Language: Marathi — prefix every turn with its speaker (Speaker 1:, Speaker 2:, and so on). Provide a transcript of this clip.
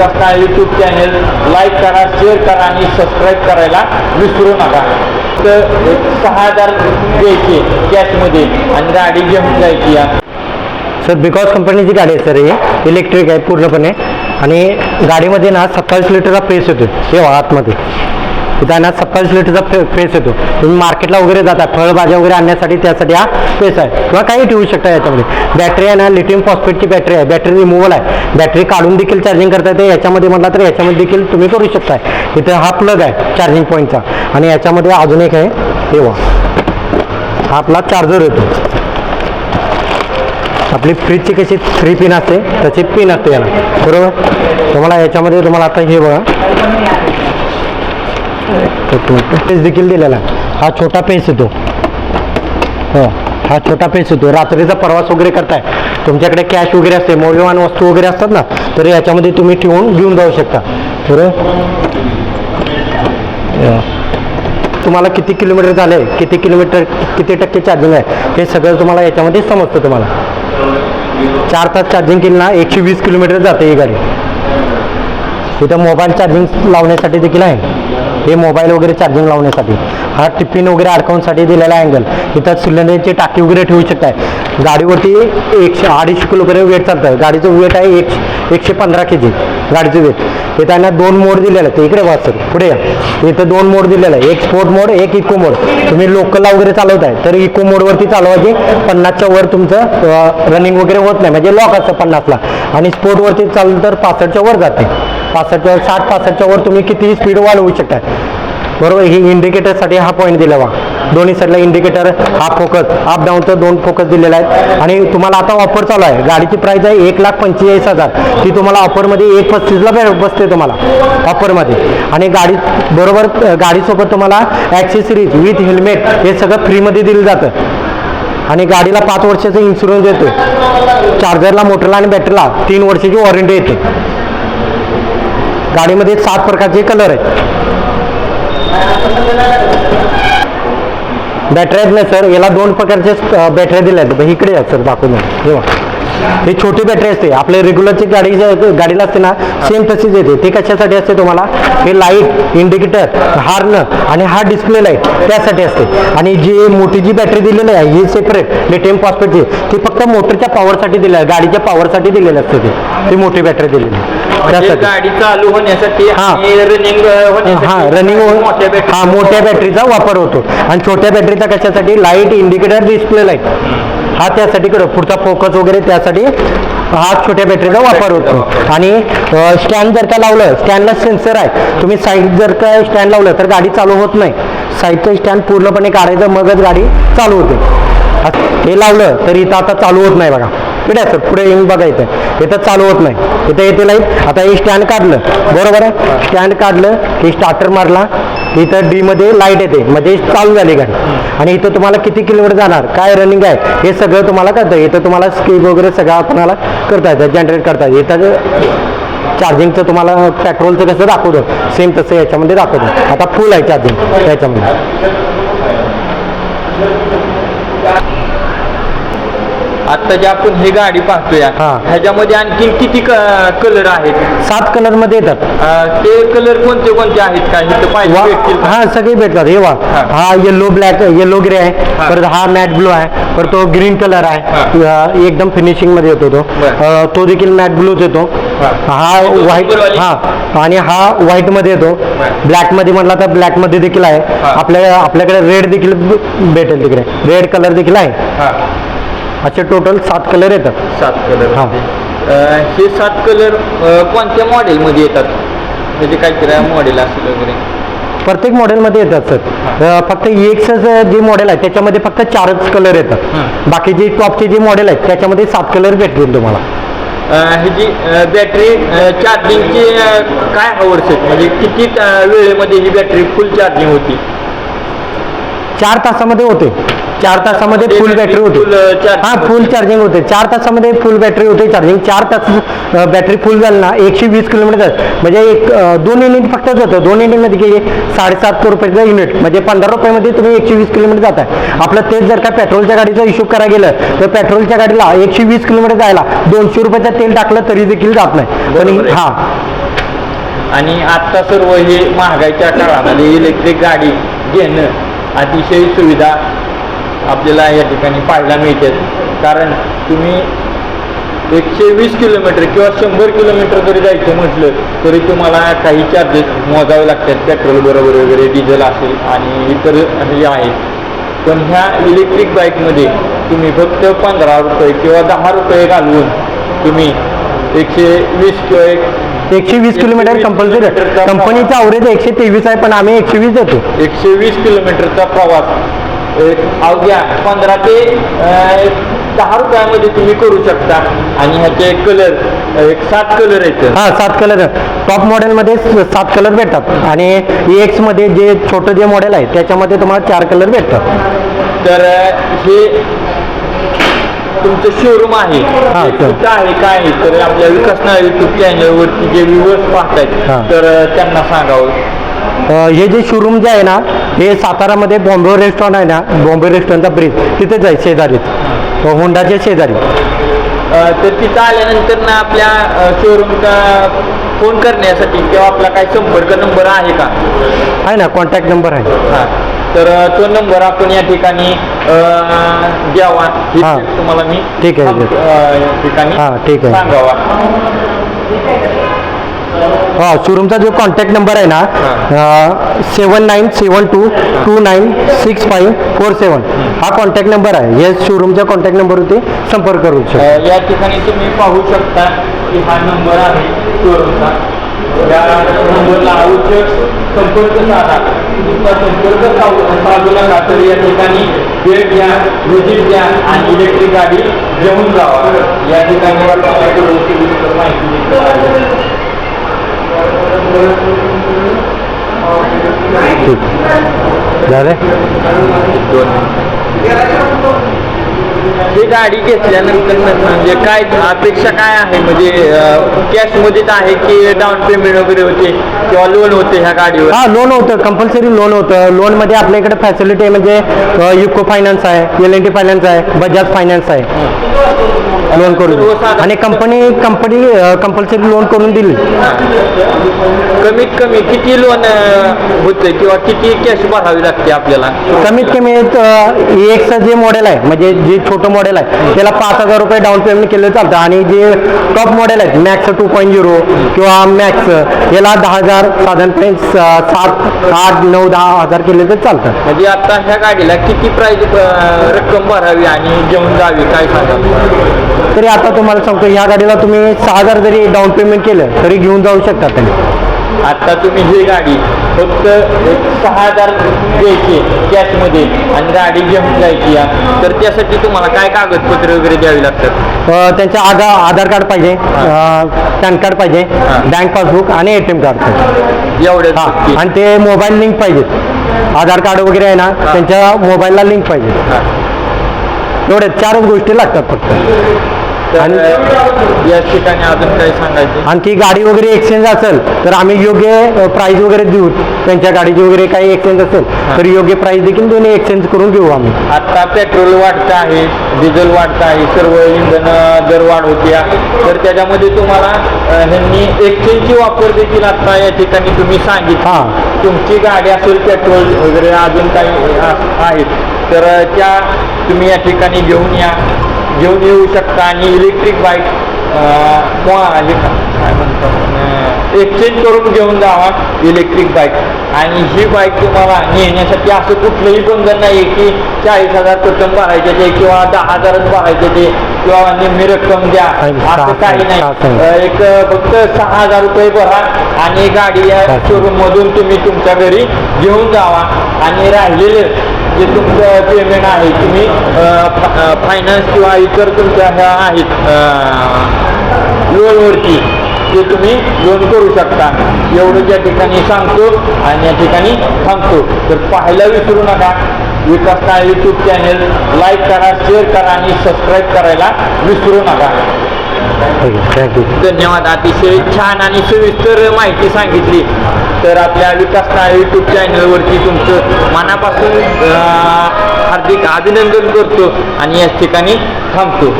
Speaker 1: असता यूट्यूब चॅनेल लाईक करा शेअर करा आणि सबस्क्राईब करायला विसरू नका. तर एक सहा हजार द्यायचे कॅशमध्ये आणि गाडी घेऊन जायची या.
Speaker 2: सर बिकॉज कंपनीची गाडी आहे सर ही इलेक्ट्रिक आहे पूर्णपणे. आणि गाडीमध्ये ना सत्तावीस लिटरचा प्रेस येतो हे आतमध्ये. उदाहरणार्थ सत्तावीस लिटरचा फे फेस येतो. तुम्ही मार्केटला वगैरे जाता फळभाज्या वगैरे आणण्यासाठी त्यासाठी हा फेस आहे. किंवा काही ठेवू शकता याच्यामध्ये. बॅटरी आहे ना लिथियम फॉस्फेटची बॅटरी आहे. बॅटरी रिमूव्हल आहे. बॅटरी काढून देखील चार्जिंग करता येते. याच्यामध्ये म्हटलं तर याच्यामध्ये देखील तुम्ही करू शकताय. इथं हा प्लग आहे चार्जिंग पॉईंटचा आणि याच्यामध्ये अजून एक आहे हे हा आपला चार्जर येतो. आपली फ्रीजची कशी थ्री पिन असते तशी पिन असते याला. बरोबर? तुम्हाला याच्यामध्ये तुम्हाला आता हे बघा. पेज देखील दिलेला हा छोटा पेज येतो हो हा छोटा पेज येतो रात्रीचा प्रवास वगैरे करताय. तुमच्याकडे कॅश वगैरे असते मौल्यवान वस्तू वगैरे असतात ना तर याच्यामध्ये तुम्ही ठेवून घेऊन जाऊ शकता. बरोबर तुम्हाला किती किलोमीटर झाले किती किलोमीटर किती टक्के चार्जिंग आहे हे सगळं तुम्हाला याच्यामध्ये समजतं तुम्हाला. चार तास चार्जिंग केली ना एकशे वीस किलोमीटर जाते ही गाडी. इथं मोबाईल चार्जिंग लावण्यासाठी देखील आहे. हे मोबाईल वगैरे चार्जिंग लावण्यासाठी. हा टिफिन वगैरे अडकवण्यासाठी दिलेला अँगल इथं सिलेंडरची टाकी वगैरे ठेवू शकताय. गाडीवरती एकशे अडीचशे किलोपर्यंत वेट चालतं गाडीचं वेट आहे एकशे एकशे पंधरा के जी गाडीचं वेट इथं त्यांना दोन मोड दिलेले आहेत. इकडे वाच सर पुढे या. इथं दोन मोड दिलेला आहे एक स्पोर्ट मोड एक इको मोड तुम्ही लोकलला वगैरे चालवताय तर इको मोडवरती चालवायचे. पन्नासच्या वर तुमचं रनिंग वगैरे होत नाही. म्हणजे लॉक असतं पन्नासला. आणि स्पोर्टवरती चाललं तर पासष्टच्या वर जाते. पासष्टच्या साठ पासष्टच्या वर तुम्ही कितीही स्पीड वाढवू शकता. बरोबर? ही इंडिकेटरसाठी हा पॉईंट दिला बा. दोन्ही साईडला इंडिकेटर हा फोकस अप डाऊनचं दोन फोकस दिलेला आहे आणि तुम्हाला आता ऑफर चालू आहे. गाडीची प्राईस आहे एक लाख पंचेचाळीस हजार. ती तुम्हाला ऑफरमध्ये एक पस्तीसला भेट बसते तुम्हाला. ऑफरमध्ये आणि गाडी बरोबर गाडीसोबत तुम्हाला ॲक्सेसरीज विथ हेल्मेट हे सगळं फ्रीमध्ये दिलं जातं. आणि गाडीला पाच वर्षाचा इन्शुरन्स येतो चार्जरला मोटरला आणि बॅटरीला तीन वर्षाची वॉरंटी येते. गाडीमध्ये सात प्रकारचे कलर आहेत. बॅटरी आहेत ना सर? याला दोन प्रकारचे बॅटऱ्या दिल्या आहेत. इकडे आहेत सर दाखवून द्या. हे छोटी बॅटरी असते. आपल्या रेग्युलरची गाडी गाडीला असते ना सेम तशीच येते. ते कशासाठी असते तुम्हाला? हे लाइट इंडिकेटर हार्न आणि हा डिस्प्ले लाइट त्यासाठी असते. आणि जी मोठी जी बॅटरी दिलेली आहे ही सेपरेट लिथियम फॉस्फेटची ती फक्त मोटरच्या पॉवरसाठी दिली आहे गाडीच्या पॉवरसाठी दिलेली असते ती. ती मोठी बॅटरी दिलेली.
Speaker 1: म्हणजे
Speaker 2: त्यासाठी.
Speaker 1: गाडी चालू होण्यासाठी
Speaker 2: हा.
Speaker 1: रनिंग
Speaker 2: हा रनिंग हा मोठ्या बॅटरीचा वापर होतो. आणि छोट्या बॅटरीचा कशासाठी? लाइट इंडिकेटर डिस्प्ले लाइट हा त्यासाठी करतो पुढचा फोकस वगैरे त्यासाठी हा छोट्या बॅटरीचा वापर होतो. आणि स्टँड जर का लावलं स्टँडला सेन्सर आहे. तुम्ही साईड जर का स्टँड लावलं तर गाडी चालू होत नाही. साईडचं स्टँड पूर्णपणे काढायचं मगच गाडी चालू होते. हे लावलं तर इथं आता चालू होत नाही बघा. पिढ्या सर पुढे येऊन बघा इथं. इथं चालू होत नाही. इथं येते लाइट आता हे स्टँड काढलं. बरोबर आहे? स्टँड काढलं की स्टार्टर मारला. इथं डीमध्ये लाइट येते. म्हणजे चालू झाली गाडी. आणि इथं तुम्हाला किती किलोमीटर जाणार? काय रनिंग आहे? हे सगळं तुम्हाला कळतं. इथं तुम्हाला स्किप वगैरे सगळं आपल्याला करता येतं जनरेट करता येतं. इथं चार्जिंगचं तुम्हाला पेट्रोलचं कसं दाखवतं? सेम तसं याच्यामध्ये दाखवतं. आता फुल आहे चार्जिंग याच्यामध्ये.
Speaker 1: आता जे आपण ही गाडी पाहतोय
Speaker 2: हा.
Speaker 1: ह्याच्यामध्ये आणखी किती कलर आहेत
Speaker 2: सात कलरमध्ये येतात
Speaker 1: अं, ते कलर कोणते कोणते आहेत का इथं पाहिजे
Speaker 2: वा-
Speaker 1: भेटतील का?
Speaker 2: हा सगळे भेटतात हे वा
Speaker 1: हा.
Speaker 2: हा येलो ब्लॅक येलो ग्रे आहे
Speaker 1: हा.
Speaker 2: परत हा मॅट ब्लू आहे परत तो ग्रीन कलर आहे एकदम फिनिशिंगमध्ये येतो तो
Speaker 1: बर.
Speaker 2: अं, तो देखील मॅट ब्लूच येतो
Speaker 1: हा.
Speaker 2: हा
Speaker 1: तो
Speaker 2: व्हाईट? हा आणि हा व्हाईटमध्ये येतो
Speaker 1: बर.
Speaker 2: ब्लॅकमध्ये म्हटला तर ब्लॅकमध्ये देखील आहे
Speaker 1: हा.
Speaker 2: आपल्या आपल्याकडे रेड देखील ब- भेटेल तिकडे रेड कलर देखील आहे
Speaker 1: हा
Speaker 2: असे टोटल सात कलर येतात.
Speaker 1: सात कलर
Speaker 2: हा.
Speaker 1: हे सात कलर कोणत्या मॉडेल मध्ये येतात? म्हणजे काहीतरी मॉडेल असेल वगैरे.
Speaker 2: प्रत्येक मॉडेलमध्ये येतात सर फक्त एक्सच जे मॉडेल आहे त्याच्यामध्ये फक्त चारच कलर येतात. बाकीचे टॉपचे जे मॉडेल आहेत त्याच्यामध्ये सात कलर भेटतील तुम्हाला.
Speaker 1: ह्याची बॅटरी चार्जिंगची काय हवर्स आहेत? म्हणजे किती वेळेमध्ये ही बॅटरी फुल चार्जिंग होती?
Speaker 2: चार तासामध्ये होते. चार तासामध्ये फुल बॅटरी होते. हा. फुल चार्जिंग होते. चार तासामध्ये फुल बॅटरी होते चार्जिंग चार तास बॅटरी फुल झाली ना एकशे वीस किलोमीटर म्हणजे एक दोन युनिट फक्तच होतं दोन युनिटमध्ये किती साडेसात रुपयाचं युनिट म्हणजे पंधरा रुपयामध्ये तुम्ही एकशे वीस किलोमीटर जाताय. आपलं तेच जर का पेट्रोलच्या गाडीचा हिशोब करायला गेलं तर पेट्रोलच्या गाडीला एकशे वीस किलोमीटर जायला दोनशे रुपयाचं तेल टाकलं तरी देखील जात नाही. पण. हा.
Speaker 1: आणि आत्ता सर्व हे महागाईच्या काळामध्ये इलेक्ट्रिक गाडी घेणं अतिशय सुविधा आपल्याला या ठिकाणी पाहायला मिळते. कारण तुम्ही एकशे वीस किलोमीटर किंवा शंभर किलोमीटर जरी जायचं म्हटलं तरी तुम्हाला काही चार्जेस मोजावे लागतात. पेट्रोल बरोबर वगैरे डिझेल असेल आणि इतर हे आहेत. पण ह्या इलेक्ट्रिक बाईकमध्ये तुम्ही फक्त पंधरा रुपये किंवा दहा रुपये घालवून तुम्ही एकशे वीस किंवा एक
Speaker 2: एकशे वीस किलोमीटर कंपल्सरी कंपनीचा अवरेज एकशे तेवीस आहे पण आम्ही एकशे वीस देतो.
Speaker 1: एकशे वीस किलोमीटरचा प्रवास. अवघ्या पंधरा ते दहा रुपयामध्ये तुम्ही करू शकता. आणि ह्याचे कलर एक सात कलर आहेत.
Speaker 2: हा सात कलर टॉप मॉडेलमध्ये सात कलर भेटतात. आणि ई मध्ये जे छोटं जे मॉडेल आहे त्याच्यामध्ये तुम्हाला चार कलर भेटतात.
Speaker 1: तर हे तुमचं शोरूम आहे.
Speaker 2: हा.
Speaker 1: कुठं आहे काय आहे? तर आपल्या विकास युट्यूब चॅनलवरती जे व्ह्यूवर्स
Speaker 2: हा.
Speaker 1: पाहतायत तर त्यांना सांगावं.
Speaker 2: हे जे शोरूम जे आहे ना हे सातारामध्ये बॉम्बे रेस्टॉरंट आहे ना बॉम्बे रेस्टॉरंटचा ब्रिज तिथेच आहे शेजारीच होंडाच्या शेजारी
Speaker 1: तर तिथं आल्यानंतर ना आपल्या शोरूमचा फोन करण्यासाठी किंवा आपला काही संपर्क नंबर आहे का
Speaker 2: आहे ना कॉन्टॅक्ट नंबर आहे
Speaker 1: हा. तर तो नंबर आपण या ठिकाणी द्यावा ही. तुम्हाला मी
Speaker 2: ठीक आहे.
Speaker 1: ठिकाणी
Speaker 2: हा, ठीक आहे.
Speaker 1: सांगावा
Speaker 2: हा शोरूमचा जो कॉन्टॅक्ट नंबर आहे ना seven nine seven two two nine six five four seven हा कॉन्टॅक्ट नंबर आहे. या शोरूमच्या कॉन्टॅक्ट नंबरवरती संपर्क करू शकतो.
Speaker 1: या ठिकाणी तुम्ही पाहू शकता की हा नंबर आहे शोरूमचा या नंबरला अवश्य संपर्क साधा. तुमचा संपर्क तर या ठिकाणी भेट द्या व्हिजिट द्या आणि इलेक्ट्रिक गाडी घेऊन जावा. या ठिकाणी माहिती
Speaker 2: ठीक
Speaker 1: ही गाडी घेतल्यानंतर म्हणजे काय अपेक्षा काय आहे? म्हणजे कॅशमध्येच आहे की डाऊन पेमेंट वगैरे होते किंवा लोन होते ह्या गाडीवर?
Speaker 2: हा लोन होतं. कंपल्सरी लोन होतं. लोनमध्ये आपल्या इकडे फॅसिलिटी आहे म्हणजे युको फायनान्स आहे एल एन टी फायनान्स आहे बजाज फायनान्स आहे. लोन करून
Speaker 1: सर्वसाधारण-
Speaker 2: आणि कंपनी कंपनी कंपल्सरी लोन करून दिली.
Speaker 1: कमीत कमी किती लोन होते किंवा किती कॅश भरावी लागते आपल्याला?
Speaker 2: कमीत कमी एक्सचं जे मॉडेल आहे म्हणजे जे छोटं मॉडेल आहे त्याला पाच हजार रुपये डाऊन पेमेंट केलं चालतं. आणि जे टॉप मॉडेल आहेत मॅक्स टू पॉईंट झिरो किंवा मॅक्स याला दहा हजार साधारणपणे सात आठ नऊ दहा हजार केले तर चालतं.
Speaker 1: म्हणजे आता ह्या गाडीला किती प्राइस रक्कम भरावी आणि घेऊन जावी काय सांगा
Speaker 2: तरी आता तुम्हाला सांगतो ह्या गाडीला तुम्ही सहा हजार जरी डाऊन पेमेंट केलं तरी घेऊन जाऊ शकता तुम्ही.
Speaker 1: आता तुम्ही ही गाडी फक्त एक सहा हजार द्यायची कॅशमध्ये आणि गाडी घेऊन जायची या. तर त्यासाठी तुम्हाला काय कागदपत्र वगैरे द्यावी लागतात?
Speaker 2: त्यांचं आधार आधार कार्ड पाहिजे पॅन कार्ड पाहिजे. बँक पासबुक आणि ए टी एम कार्ड पाहिजे.
Speaker 1: गोष्टी.
Speaker 2: आणि ते मोबाईल लिंक पाहिजेत आधार कार्ड वगैरे आहे ना त्यांच्या मोबाईलला लिंक पाहिजे.
Speaker 1: हा.
Speaker 2: एवढे चारच गोष्टी लागतात फक्त. आणि-
Speaker 1: या ठिकाणी अजून काही सांगायचे?
Speaker 2: आणि ती गाडी वगैरे एक्सचेंज असेल तर आम्ही योग्य प्राईज वगैरे देऊ. त्यांच्या गाडीची वगैरे काही एक्सचेंज असेल तर योग्य प्राईज देखील दोन्ही एक्सचेंज करून घेऊ आम्ही.
Speaker 1: आता पेट्रोल वाढतं आहे डिझेल वाढतं आहे सर्व इंधन दर वाढ होते. तर त्याच्यामध्ये तुम्हाला ह्यांनी एक्सचेंजची वापर देखील आता या ठिकाणी तुम्ही सांगितलं.
Speaker 2: हां.
Speaker 1: तुमची गाडी असेल पेट्रोल वगैरे अजून काही आहेत. तर त्या तुम्ही या ठिकाणी घेऊन या. घेऊन येऊ शकता आणि इलेक्ट्रिक बाईक काय म्हणतात एक्सचेंज करून घेऊन जावा इलेक्ट्रिक बाईक आणि ही बाईक तुम्हाला नेण्यासाठी असं कुठलंही बंधन नाही की चाळीस हजार प्रथम भरायचे ते किंवा दहा हजारच भरायचे ते किंवा निम्मी रक्कम द्या. असं काही नाही. एक फक्त सहा हजार रुपये भरा आणि गाडी या
Speaker 2: सहा-
Speaker 1: शोरूम मधून तुम्ही तुमच्या घरी घेऊन जावा आणि राहिलेलं जे तुमचं पेमेंट आहे तुम्ही फायनान्स किंवा इतर तुमच्या ह्या आहेत लोनवरती ते तुम्ही लोन करू शकता. एवढं या ठिकाणी सांगतो आणि या ठिकाणी थांबतो. तर पाहायला विसरू नका. Vikas Nal YouTube channel like करा शेअर करा आणि सबस्क्राईब करायला विसरू नका.
Speaker 2: थँक्यू
Speaker 1: धन्यवाद. अतिशय छान आणि सविस्तर माहिती सांगितली. तर आपल्या विकास नाळ यूट्यूब चॅनलवरती तुमचं मनापासून अं, हार्दिक अभिनंदन करतो आणि याच ठिकाणी थांबतो.